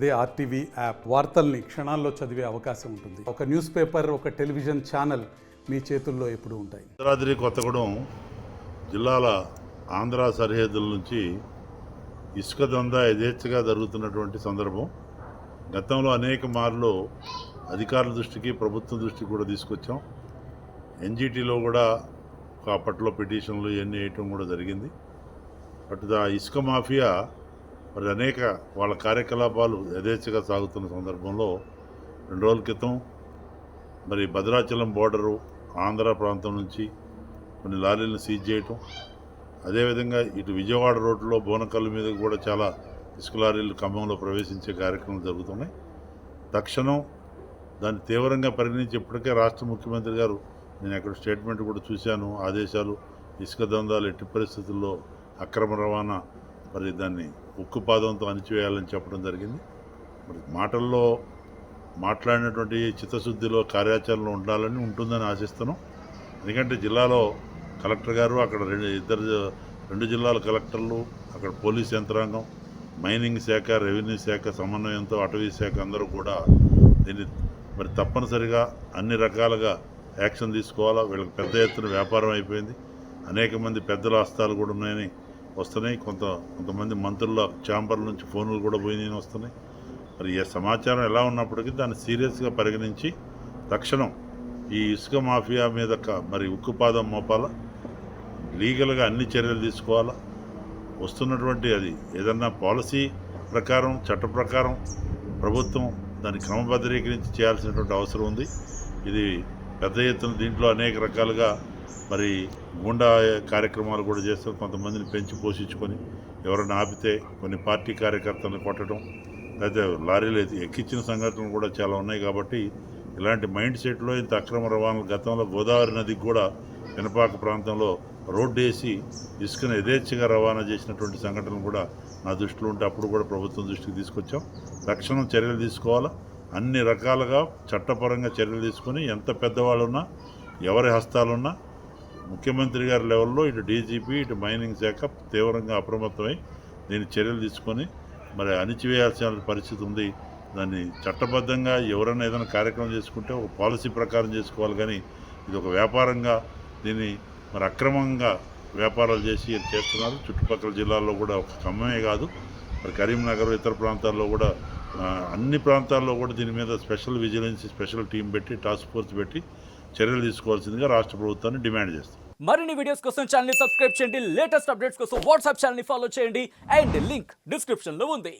అదే RTV app వార్తల్ని క్షణాల్లో చదివే అవకాశం ఉంటుంది. ఒక న్యూస్ పేపర్ ఒక టెలివిజన్ ఛానల్ మీ చేతుల్లో ఎప్పుడు ఉంటాయి. భద్రాద్రి కొత్తగూడెం జిల్లాల ఆంధ్ర సరిహద్దుల నుంచి ఇసుక దందా యథేచ్ఛగా జరుగుతున్నటువంటి సందర్భం. గతంలో అనేక మార్లు అధికారుల దృష్టికి ప్రభుత్వం దృష్టికి కూడా తీసుకొచ్చాం. ఎన్జిటిలో కూడా ఒక అప్పట్లో పిటిషన్లు ఇవన్నీ వేయటం కూడా జరిగింది. బట్ దా ఇసుక మాఫియా మరి అనేక వాళ్ళ కార్యకలాపాలు యథేచ్ఛగా సాగుతున్న సందర్భంలో రెండు రోజుల క్రితం మరి భద్రాచలం బోర్డరు ఆంధ్ర ప్రాంతం నుంచి కొన్ని లారీలను సీజ్ చేయటం అదేవిధంగా ఇటు విజయవాడ రోడ్లో బోనకల్లు మీద కూడా చాలా ఇసుక లారీలు ఖమ్మంలో ప్రవేశించే కార్యక్రమాలు జరుగుతున్నాయి. తక్షణం దాన్ని తీవ్రంగా పరిగణించి ఇప్పటికే రాష్ట్ర ముఖ్యమంత్రి గారు నేను అక్కడ స్టేట్మెంట్ కూడా చూశాను ఆదేశాలు ఇసుక దందాలు ఎట్టి పరిస్థితుల్లో అక్రమ రవాణా మరి దాన్ని ఉక్కు పాదంతో అణిచివేయాలని చెప్పడం జరిగింది. మరి మాటల్లో మాట్లాడినటువంటి చిత్తశుద్ధిలో కార్యాచరణలో ఉండాలని ఉంటుందని ఆశిస్తున్నాం. ఎందుకంటే జిల్లాలో కలెక్టర్ గారు అక్కడ రెండు ఇద్దరు రెండు జిల్లాల కలెక్టర్లు అక్కడ పోలీస్ యంత్రాంగం మైనింగ్ శాఖ రెవెన్యూ శాఖ సమన్వయంతో అటవీ శాఖ అందరూ కూడా దీన్ని మరి తప్పనిసరిగా అన్ని రకాలుగా యాక్షన్ తీసుకోవాలా? వీళ్ళకి పెద్ద ఎత్తున వ్యాపారం అయిపోయింది. అనేక మంది పెద్దల హస్తాలు కూడా ఉన్నాయని వస్తున్నాయి. కొంత కొంతమంది మంత్రుల ఛాంబర్ల నుంచి ఫోన్లు కూడా పోయినాయి వస్తున్నాయి. మరి ఏ సమాచారం ఎలా ఉన్నప్పటికీ దాన్ని సీరియస్గా పరిగణించి తక్షణం ఈ ఇసుక మాఫియా మీద మరి ఉక్కుపాదం మోపాలా? లీగల్గా అన్ని చర్యలు తీసుకోవాలా? వస్తున్నటువంటి అది ఏదన్నా పాలసీ ప్రకారం చట్ట ప్రకారం ప్రభుత్వం దాన్ని క్రమబద్ధీకరించి చేయాల్సినటువంటి అవసరం ఉంది. ఇది పెద్ద ఎత్తున దీంట్లో అనేక రకాలుగా మరి గుండా కార్యక్రమాలు కూడా చేస్తారు కొంతమందిని పెంచి పోషించుకొని ఎవరైనా ఆపితే కొన్ని పార్టీ కార్యకర్తలను కొట్టడం లేకపోతే లారీలు అయితే ఎక్కించిన సంఘటనలు కూడా చాలా ఉన్నాయి కాబట్టి ఇలాంటి మైండ్ సెట్లో ఇంత అక్రమ రవాణా గతంలో గోదావరి నదికి కూడా వెనపాక ప్రాంతంలో రోడ్డు వేసి ఇసుకను యథేచ్ఛగా రవాణా చేసినటువంటి సంఘటనలు కూడా నా దృష్టిలో ఉంటే అప్పుడు కూడా ప్రభుత్వం దృష్టికి తీసుకొచ్చాం. తక్షణం చర్యలు తీసుకోవాలా? అన్ని రకాలుగా చట్టపరంగా చర్యలు తీసుకొని ఎంత పెద్దవాళ్ళున్నా ఎవరి హస్తాలున్నా ముఖ్యమంత్రి గారి లెవెల్లో ఇటు డీజీపీ ఇటు మైనింగ్ శాఖ తీవ్రంగా అప్రమత్తమై దీని చర్యలు తీసుకొని మరి అణిచివేయాల్సిన పరిస్థితి ఉంది. దాన్ని చట్టబద్ధంగా ఎవరైనా ఏదైనా కార్యక్రమం చేసుకుంటే ఒక పాలసీ ప్రకారం చేసుకోవాలి కానీ ఇది ఒక వ్యాపారంగా దీన్ని మరి అక్రమంగా వ్యాపారాలు చేసి చేస్తున్నారు. చుట్టుపక్కల జిల్లాల్లో కూడా ఒక ఖమ్మమే కాదు. మరి కరీంనగర్ ఇతర ప్రాంతాల్లో కూడా అన్ని ప్రాంతాల్లో కూడా దీని మీద స్పెషల్ విజిలెన్స్ స్పెషల్ టీం పెట్టి టాస్క్ ఫోర్స్ పెట్టి చర్యలు తీసుకోవాల్సిందిగా రాష్ట్ర ప్రభుత్వాన్ని డిమాండ్ చేస్తాం. మరిన్ని వీడియోస్ కోసం ఛానల్ సబ్స్క్రైబ్ చేయండి. లేటెస్ట్ అప్డేట్స్ కోసం వాట్సాప్ ఛానల్ని ఫాలో చేయండి. అండ్ లింక్ డిస్క్రిప్షన్లో ఉంది.